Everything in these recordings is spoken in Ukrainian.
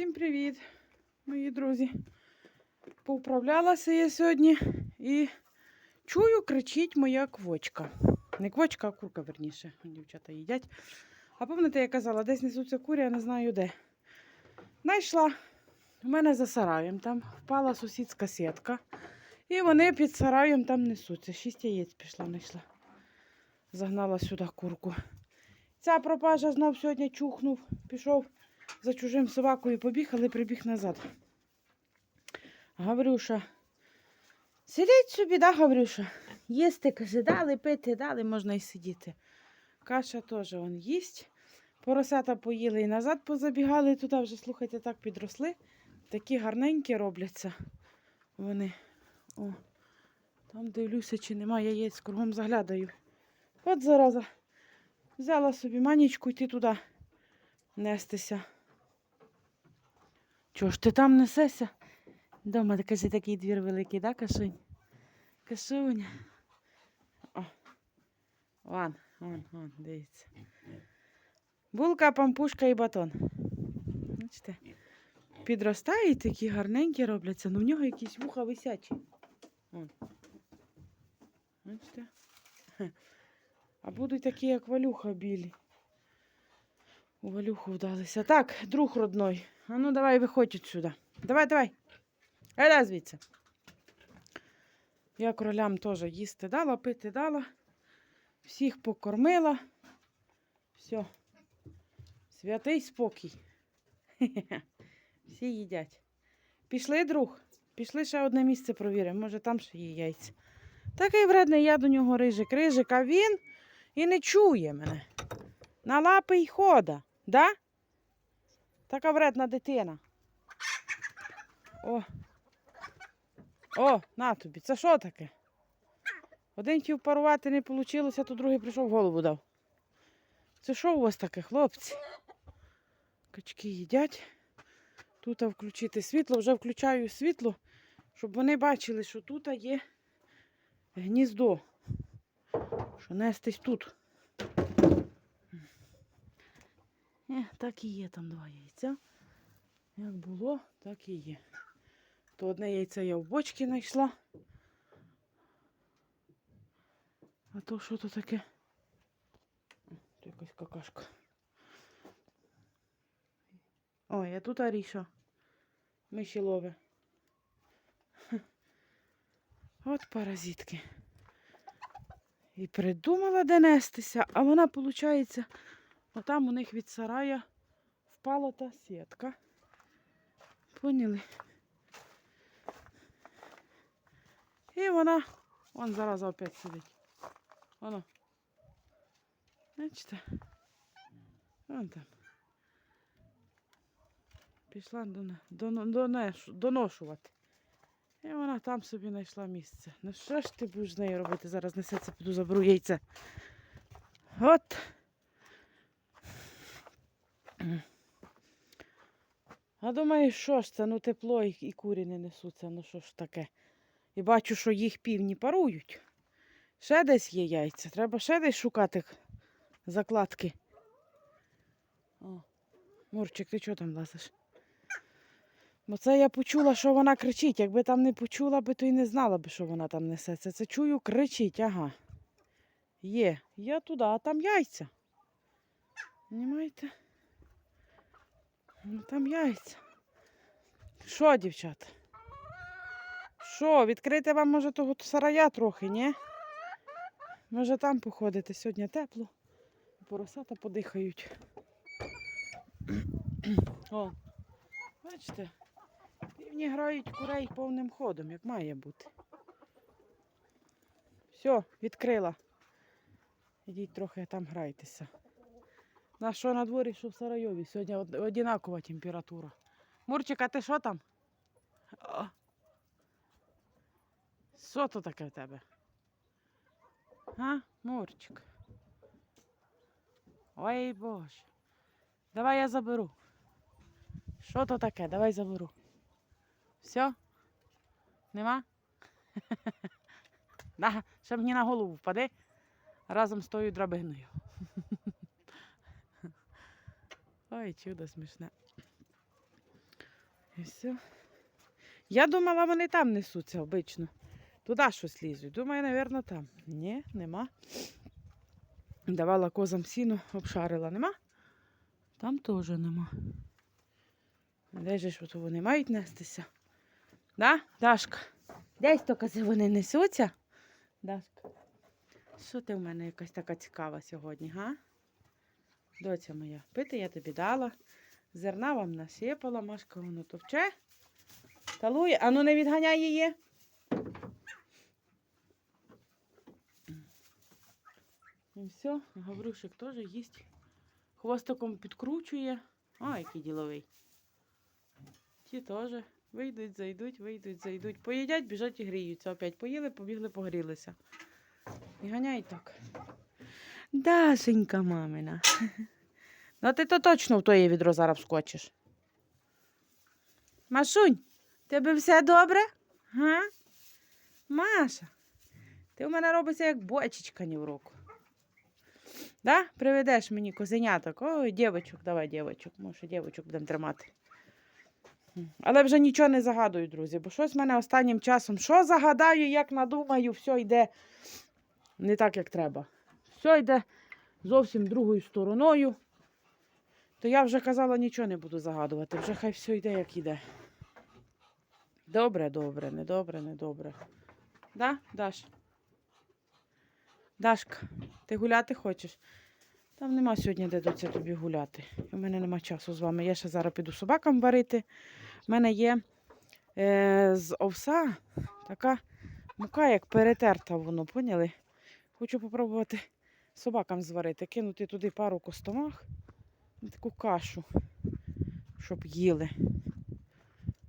Всім привіт, мої друзі. Повправлялася я сьогодні і чую, кричить моя квочка. Не квочка, а курка, верніше. Дівчата їдять. А пам'ятаєте, я казала, десь несуться курі, я не знаю де. Найшла у мене за сараєм, там впала сусідська сітка. І вони під сараєм там несуться. Шість яєць пішла, знайшла. Загнала сюди курку. Ця пропажа знов сьогодні чухнув, пішов за чужим собакою побіг, але прибіг назад. Гаврюша. Сидіть собі, да, Гаврюша? Їсти, каже, дали, пити, дали, можна і сидіти. Каша теж он їсть. Поросята поїли і назад позабігали туди, вже, слухайте, так підросли. Такі гарненькі робляться. Вони. О, там дивлюся, чи немає яєць, кругом заглядаю. От зараза. Взяла собі манічку йти туди нестися. Чого ж ти там несешся? Дома каже, такий двір великий, да, Кашунь? Кашуня. О. Вон, вон, вон, дивіться. Булка, пампушка і батон. Бачите? Підростають такі гарненькі робляться, ну в нього якісь вуха висячі. Вон. Бачите? А будуть такі, як валюха білі. У Валюху вдалися. Так, друг родной. А ну давай виходь отсюда. Давай, давай. Еда звідси. Я кролям теж їсти дала, пити дала. Всіх покормила. Все. Святий спокій. Всі їдять. Пішли, друг. Пішли ще одне місце провіримо. Може там ще є яйця. Такий вредний я до нього рижик, рижик, а він і не чує мене. На лапи й хода, да? Така вредна дитина. О. О, на тобі. Це що таке? Один хотів парувати не вийшло, то другий прийшов голову дав. Це що у вас таке, хлопці? Качки їдять. Тут включити світло, вже включаю світло, щоб вони бачили, що тут є гніздо. Що нестись тут. Так і є там два яйця. Як було, так і є. То одне яйце я в бочці знайшла. А то що то таке? Якась какашка. Ой, а тут Аріша. Миші лове. Хе. От паразитки. І придумала де нестися, а вона, виходить, отам у них від сарая впала та сітка. Поняли? І вона, вон зараз опять сидить. Воно. Бачите? Вон там. Пішла доношувати. І вона там собі знайшла місце. Ну що ж ти будеш з нею робити? Зараз несеться, піду заберу яйце. От. А думаю, що ж це? Ну тепло і, курі не несуться, ну що ж таке. І бачу, що їх півні парують. Ще десь є яйця. Треба ще десь шукати закладки. О, Мурчик, ти чого там лазиш? Бо це я почула, що вона кричить. Якби там не почула би, то й не знала би, що вона там несеться. Це чую, кричить, ага. Є. Я туди, а там яйця. Понімаєте? Ну там яйця. Що, дівчата? Що, відкрити вам, може, того сарая трохи, ні? Може там походити. Сьогодні тепло. Поросята подихають. О, бачите? Півні грають курей повним ходом, як має бути. Все, відкрила. Ідіть трохи там грайтеся. На що на дворі, що в Сарайові? Сьогодні од- одинакова температура. Мурчик, а ти що там? Що то таке в тебе? А, Мурчик? Ой Боже. Давай я заберу. Що то таке? Давай заберу. Все? Нема? На, ще мені на голову впаде разом з тою драбиною. Ой, чудо смішне. І все. Я думала, вони там несуться обично. Туди щось лізуть. Думаю, напевно, там. Ні, нема. Давала козам сіну, обшарила. Нема? Там теж нема. Де ж от вони мають нестися? Да, Дашка? Десь то кози вони несуться? Дашка. Що ти в мене якась така цікава сьогодні, га? Доця моя, пити я тобі дала. Зерна вам насипала, Машка воно товче. Талує, а ну не відганяй її. І все, Гаврушик теж їсть. Хвостиком підкручує. А, який діловий. Ті теж вийдуть, зайдуть, вийдуть, зайдуть. Поїдять, біжать і гріються. Опять поїли, побігли, погрілися. І ганяй так. Дашенька мамина. Ну ти то точно в твоє відро зараз вскочиш. Машунь, тебе все добре? Га? Маша, ти у мене робиться як бочечка ні в руку. Да? Приведеш мені козеняток. Ой, дівочок, давай дівочок. Може, дівочок будемо тримати. Але вже нічого не загадую, друзі, бо щось в мене останнім часом. Що загадаю, як надумаю, все йде не так, як треба. Все йде зовсім другою стороною. То я вже казала, нічого не буду загадувати. Вже хай все йде, як йде. Добре, добре, не добре, не добре. Да, Даш? Дашка, ти гуляти хочеш? Там нема сьогодні де доця тобі гуляти. У мене нема часу з вами. Я ще зараз піду собакам варити. У мене є е, з овса така мука, як перетерта воно, поняли? Хочу попробувати собакам зварити, кинути туди пару костомах таку кашу, щоб їли.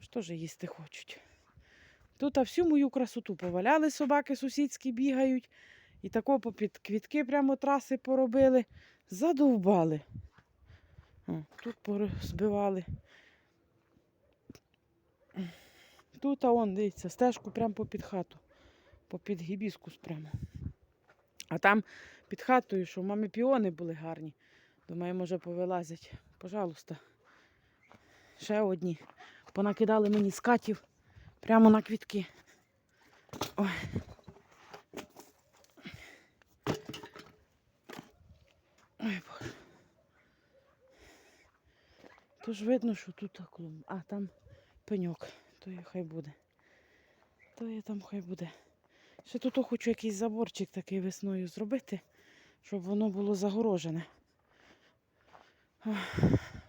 Що ж їсти хочуть? Тут а всю мою красоту поваляли собаки сусідські бігають. І тако попід квітки прямо траси поробили. Задовбали. Тут збивали. Тут, а он, дивіться, стежку прямо попід хату. Попід гібіскус прямо. А там під хатою, що в мами піони були гарні. Думаю, може повилазять. Пожалуйста. Ще одні. Понакидали мені скатів прямо на квітки. Ой. Ой, Боже. Тож видно, що тут клум. А там пеньок. То є хай буде. То є там хай буде. Ще тут хочу якийсь заборчик такий весною зробити, щоб воно було загорожене.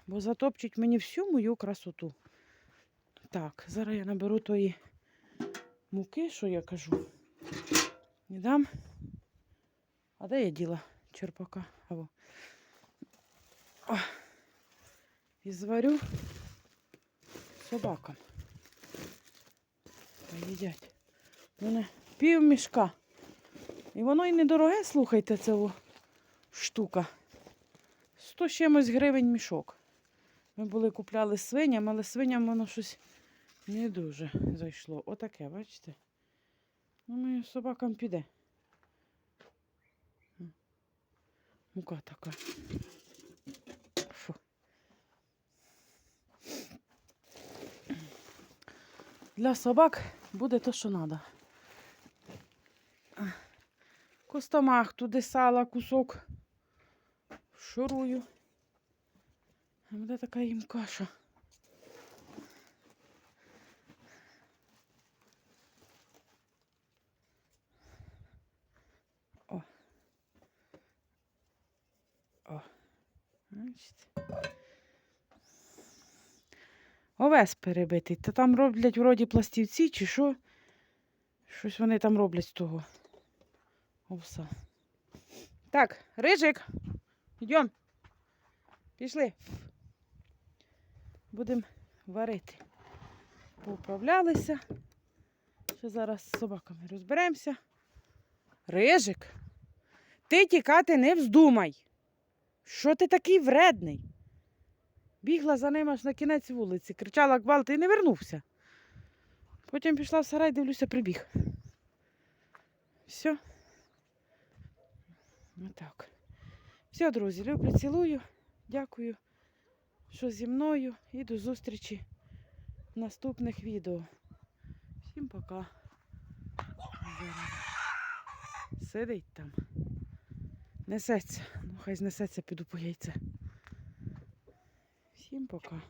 Бо затопчуть мені всю мою красоту. Так, зараз я наберу тої муки, що я кажу. І дам. А де я діла черпака? Або. О. І зварю собакам. Поїдять. У мене пів мішка. І воно і недороге, слухайте, це о, штука. 100 з чимось гривень мішок. Ми були купляли свиням, але свиням воно щось не дуже зайшло. Отаке, бачите? Ну, ми собакам піде. Мука така. Фу. Для собак буде то, що треба. Костомах, туди сала, кусок. Шурую. А буде така їм каша. О. О. Бачите? Овес перебитий. Та там роблять вроді пластівці чи що. Щось вони там роблять з того овса. Так, рижик. Йдем. Пішли. Будемо варити. Поуправлялися. Ще зараз з собаками розберемося. Рижик, ти тікати не вздумай. Що ти такий вредний? Бігла за ним аж на кінець вулиці, кричала гвалт і не вернувся. Потім пішла в сарай, дивлюся, прибіг. Все. Отак. Все, друзі, люблю, цілую. Дякую, що зі мною. І до зустрічі в наступних відео. Всім пока. Сидить там. Несеться. Ну, хай знесеться, піду по яйце. Всім пока.